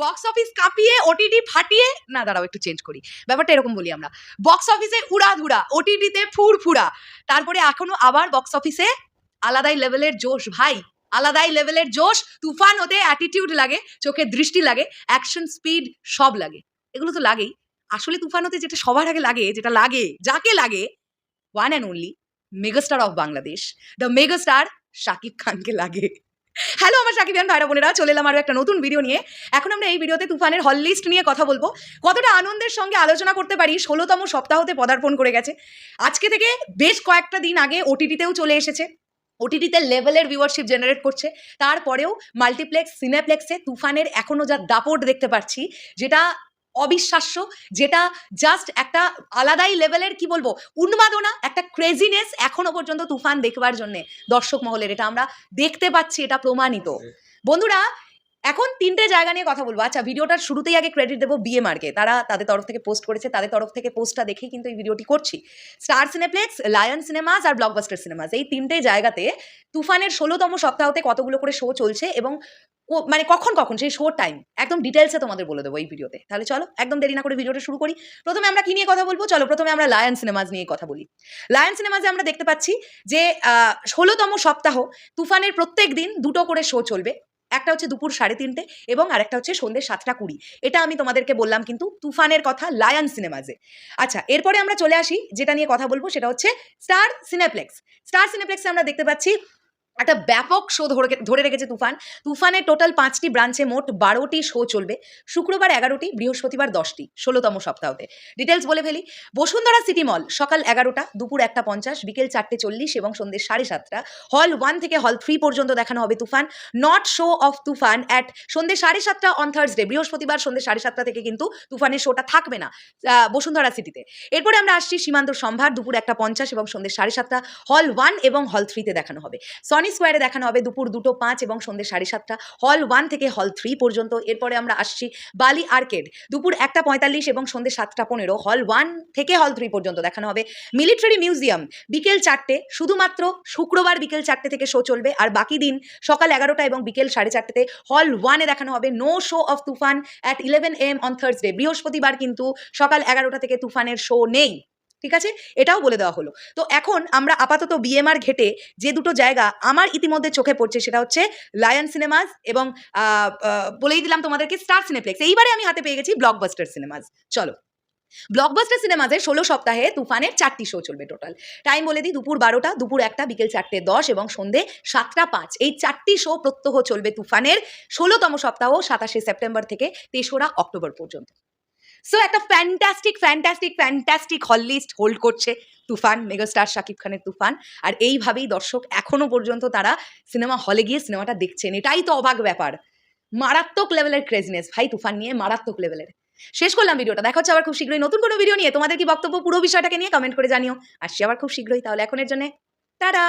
Box office কাঁপিয়ে OTT ফাটিয়ে, না দাঁড়াও, একটু চেঞ্জ করি। ব্যাপারটা এরকম বলি আমরা। বক্স অফিসে উড়াধুরা ওটিটিতে ফুরফুরা। তারপরে এখনও আবার বক্স অফিসে আলাদাই লেভেলের জোশ, ভাই। আলাদাই লেভেলের জোশ, তুফান হতে অ্যাটিটিউড লাগে, চোখে দৃষ্টি লাগে অ্যাকশন স্পিড সব লাগে। এগুলো তো লাগেই। আসলে তুফান হতে যেটা সবার আগে লাগে, যেটা লাগে, যাকে লাগে one and only megastar of Bangladesh the megastar Shakib খানকে লাগে। হ্যালো আমার সাকিবিয়ান ভাইরা বোনেরা, চলে এলাম আরও একটা নতুন ভিডিও নিয়ে। এখন আমরা এই ভিডিওতে তুফানের হল লিস্ট নিয়ে কথা বলব। কতটা আনন্দের সঙ্গে আলোচনা করতে পারি, ষোলোতম সপ্তাহতে পদার্পণ করে গেছে। আজকে থেকে বেশ কয়েকটা দিন আগে ওটিটিতেও চলে এসেছে। ওটিটিতে লেভেলের ভিউয়ারশিপ জেনারেট করছে। তারপরেও মাল্টিপ্লেক্স সিনেপ্লেক্সে তুফানের এখনও যা দাপট দেখতে পাচ্ছি, যেটা অবিশ্বাস্য যেটা জাস্ট একটা আলাদাই লেভেলের কি বলব উন্মাদনা একটা ক্রেজিনেস এখনও পর্যন্ত তুফান দেখবার জন্য দর্শক মহলের এটা আমরা দেখতে পাচ্ছি এটা প্রমাণিত। বন্ধুরা এখন তিনটে জায়গা নিয়ে কথা বলব। আচ্ছা ভিডিওটার শুরুতেই আগে ক্রেডিট দেবো বিএমআরকে তারা তাদের তরফ থেকে পোস্ট করেছে, তাদের তরফ থেকে পোস্টটা দেখেই কিন্তু এই ভিডিওটি করছি। স্টার সিনেপ্লেক্স লায়ন সিনেমাস আর ব্লকবাস্টার সিনেমাস এই তিনটে জায়গাতে তুফানের ষোলোতম সপ্তাহতে কতগুলো করে শো চলছে এবং মানে কখন কখন? সেই শো টাইম একদম ডিটেলসে তোমাদের বলে দেবো এই ভিডিওতে। তাহলে চলো, একদম দেরি না করে ভিডিওটা শুরু করি। প্রথমে আমরা কি নিয়ে কথা বলব? চলো, প্রথমে আমরা লায়ন সিনেমাজ নিয়ে কথা বলি। লায়ন সিনেমাজে আমরা দেখতে পাচ্ছি যে ষোলোতম সপ্তাহ তুফানের প্রত্যেক দিন দুটো করে শো চলবে। একটা হচ্ছে দুপুর সাড়ে তিনটে এবং আরেকটা হচ্ছে সন্ধ্যে সাতটা কুড়ি। এটা আমি তোমাদেরকে বললাম কিন্তু তুফানের কথা লায়ন সিনেমাজে। আচ্ছা এরপরে আমরা চলে আসি, যেটা নিয়ে কথা বলব সেটা হচ্ছে স্টার সিনেপ্লেক্স। স্টার সিনেপ্লেক্সে আমরা দেখতে পাচ্ছি একটা ব্যাপক শো ধরে ধরে রেখেছে তুফান। তুফানের টোটাল পাঁচটি ব্রাঞ্চে মোট বারোটি শো চলবে। শুক্রবার এগারোটি, বৃহস্পতিবার দশটি, ষোলোতম সপ্তাহতে। ডিটেলস বলে ফেলি। বসুন্ধরা সিটি মল সকাল এগারোটা, দুপুর একটা পঞ্চাশ, বিকেল চারটে চল্লিশ এবং সন্ধ্যে সাড়ে সাতটা। হল ওয়ান থেকে হল থ্রি পর্যন্ত দেখানো হবে Toofan. Not show of Toofan at সন্ধ্যে সাড়ে সাতটা অন থার্সডে বৃহস্পতিবার সন্ধ্যে সাড়ে সাতটা থেকে কিন্তু তুফানের শোটা থাকবে না বসুন্ধরা সিটিতে এরপরে আমরা আসছি সীমান্ত সম্ভার, দুপুর একটা পঞ্চাশ এবং সন্ধ্যে সাড়ে সাতটা। হল ওয়ান এবং হল থ্রিতে দেখানো হবে। সনি স্কোয়ারে দেখানো হবে দুপুর দুটো পাঁচ এবং সন্ধ্যে সাড়ে সাতটা। হল ওয়ান থেকে হল থ্রি পর্যন্ত। এরপরে আমরা আসছি বালি আর্কেড দুপুর একটা পঁয়তাল্লিশ এবং সন্ধ্যে সাতটা পনেরো। হল ওয়ান থেকে হল থ্রি পর্যন্ত দেখানো হবে। মিলিটারি মিউজিয়াম বিকেল চারটে। শুধুমাত্র শুক্রবার বিকেল চারটে থেকে শো চলবে। আর বাকি দিন সকাল এগারোটা এবং বিকেল সাড়ে চারটেতে হল ওয়ানে দেখানো হবে no show of Toofan at eleven AM on Thursday বৃহস্পতিবার কিন্তু সকাল এগারোটা থেকে তুফানের শো নেই। ঠিক আছে? এটাও বলে দেওয়া হলো। তো এখন আমরা আপাতত বিএমআর ঘেটে যে দুটো জায়গা আমার ইতিমধ্যে চোখে পড়ছে সেটা হচ্ছে লায়ন সিনেমাস এবং বলেই দিলাম তোমাদেরকে স্টার সিনেপ্লেক্স এইবারে আমি হাতে পেয়ে গেছি ব্লকবাস্টার সিনেমাস চলো। ব্লকবাস্টার সিনেমাজে ষোলো সপ্তাহে তুফানের চারটি শো চলবে টোটাল টাইম বলে দিই দুপুর বারোটা, দুপুর একটা, বিকেল চারটে, দশ এবং সন্ধে সাতটা পাঁচ। এই চারটি শো প্রত্যহ চলবে তুফানের ষোলোতম সপ্তাহ সাতাশে সেপ্টেম্বর থেকে তেসরা অক্টোবর পর্যন্ত। সো একটা ফ্যান্টাস্টিক ফ্যান্টাস্টিক ফ্যান্টাস্টিক হল লিস্ট হোল্ড করছে তুফান মেগাস্টার শাকিব খানের তুফান। আর এইভাবেই দর্শক এখনও পর্যন্ত তারা সিনেমা হলে গিয়ে সিনেমাটা দেখছেন। এটাই তো অবাক ব্যাপার। মারাত্মক লেভেলের ক্রেজিনেস ভাই, তুফান নিয়ে মারাত্মক লেভেলের শেষ করলাম ভিডিওটা। দেখা হচ্ছে আবার খুব শীঘ্রই নতুন কোনো ভিডিও নিয়ে। তোমাদের কি বক্তব্য? পুরো বিষয়টাকে নিয়ে কমেন্ট করে জানিও। আসছি আবার খুব শীঘ্রই। তাহলে এখনের জন্য, টাটা!